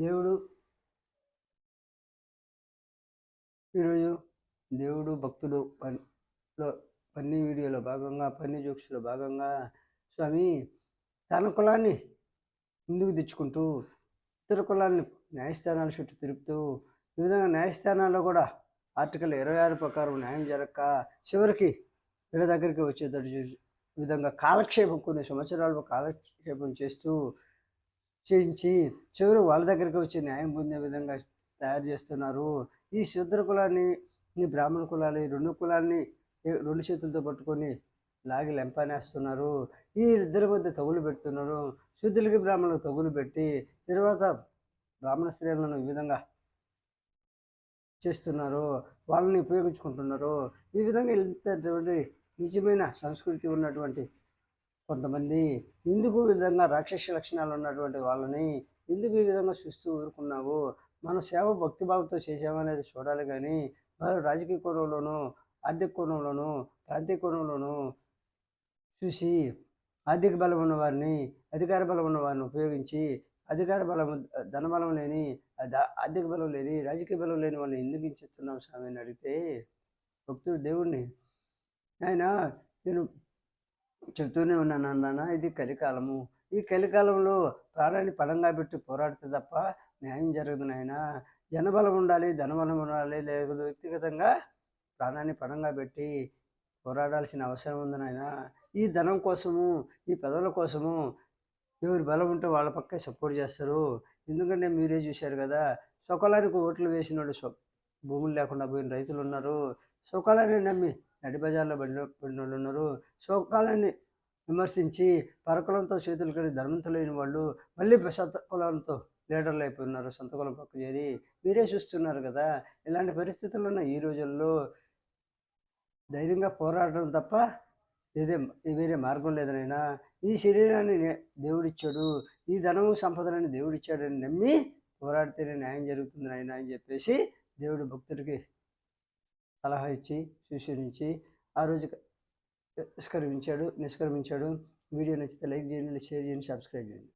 దేవుడు. ఈరోజు దేవుడు భక్తుడు పనిలో పన్నీ వీడియోలో భాగంగా పన్నీ జోక్స్లో భాగంగా స్వామి తన కులాన్ని ముందుకు తెచ్చుకుంటూ ఇతర కులాన్ని న్యాయస్థానాల చుట్టూ తిరుగుతూ ఈ విధంగా న్యాయస్థానాల్లో కూడా ఆర్టికల్ ఇరవై ఆరు ప్రకారం న్యాయం జరగక చివరికి వీళ్ళ దగ్గరికి వచ్చేటట్టు ఈ విధంగా కాలక్షేపం కొన్ని సంవత్సరాలు కాలక్షేపం చేస్తూ చేయించి చివరి వాళ్ళ దగ్గరికి వచ్చి న్యాయం పొందే విధంగా తయారు చేస్తున్నారు. ఈ శూద్ర కులాన్ని ఈ బ్రాహ్మణ కులాలు ఈ రెండు కులాన్ని రెండు చేతులతో పట్టుకొని లాగి లెంపనేస్తున్నారు. ఈ ఇద్దరి మధ్య తగులు పెడుతున్నారు. శుద్ధులకి బ్రాహ్మణులకు తగులు పెట్టి తర్వాత బ్రాహ్మణ స్త్రీలను ఈ విధంగా చేస్తున్నారు. వాళ్ళని ఉపయోగించుకుంటున్నారు. ఈ విధంగా నిజమైన సంస్కృతి ఉన్నటువంటి కొంతమంది ఎందుకు విధంగా రాక్షస లక్షణాలు ఉన్నటువంటి వాళ్ళని ఎందుకు ఈ విధంగా చూస్తూ ఊరుకున్నావు? మన సేవ భక్తిభావంతో చేసామనేది చూడాలి కానీ వారు రాజకీయ కోణంలోనూ ఆర్థిక కోణంలోనూ ప్రాంతీయ కోణంలోనూ చూసి ఆర్థిక బలం ఉన్న వారిని అధికార బలం ఉన్న వారిని ఉపయోగించి అధికార బలం ధనబలం లేని ఆర్థిక బలం లేని రాజకీయ బలం లేని వాళ్ళని ఎందుకు ఇచ్చిస్తున్నాం స్వామి అని అడిగితే భక్తుడు దేవుణ్ణి. ఆయన నేను చెబుతూనే ఉన్నాను అన్నానా ఇది కలికాలము. ఈ కలికాలంలో ప్రాణాన్ని పడంగా పెట్టి పోరాడితే తప్ప న్యాయం జరగదు నాయన. జనబలం ఉండాలి ధనబలం ఉండాలి లేదు వ్యక్తిగతంగా ప్రాణాన్ని పణంగా పెట్టి పోరాడాల్సిన అవసరం ఉంది నాయన. ఈ ధనం కోసము ఈ పదవుల కోసము ఎవరి బలం ఉంటే వాళ్ళ పక్కే సపోర్ట్ చేస్తారు. ఎందుకంటే మీరే చూశారు కదా సొకలానికి ఓట్లు వేసిన వాళ్ళు భూములు లేకుండా పోయిన రైతులు ఉన్నారు. సొకాలాన్ని నమ్మి నడి బజార్లో పడిన వాళ్ళు ఉన్నారు శోకాలని విమర్శించి పరకులంతో చేతులు కడిగి ధర్మంతో లేని వాళ్ళు మళ్ళీ సొంత కులాలతో లీడర్లు అయిపోయినారు సొంత కులం పక్క చేరి. మీరే చూస్తున్నారు కదా ఇలాంటి పరిస్థితులు ఉన్న ఈ రోజుల్లో. ధైర్యంగా పోరాడడం తప్ప ఇదే వేరే మార్గం లేదనైనా ఈ శరీరాన్ని నే- దేవుడిచ్చాడు. ఈ ధనము సంపదలని దేవుడిచ్చాడని నమ్మి పోరాడితేనే న్యాయం జరుగుతుంది ఆయన అని చెప్పేసి దేవుడు భక్తుడికి సలహా ఇచ్చి సూచనించి ఆ రోజు నిష్క్రమించాడు నిష్క్రమించాడు. వీడియో నచ్చితే లైక్ చేయండి షేర్ చేయండి సబ్స్క్రైబ్ చేయండి.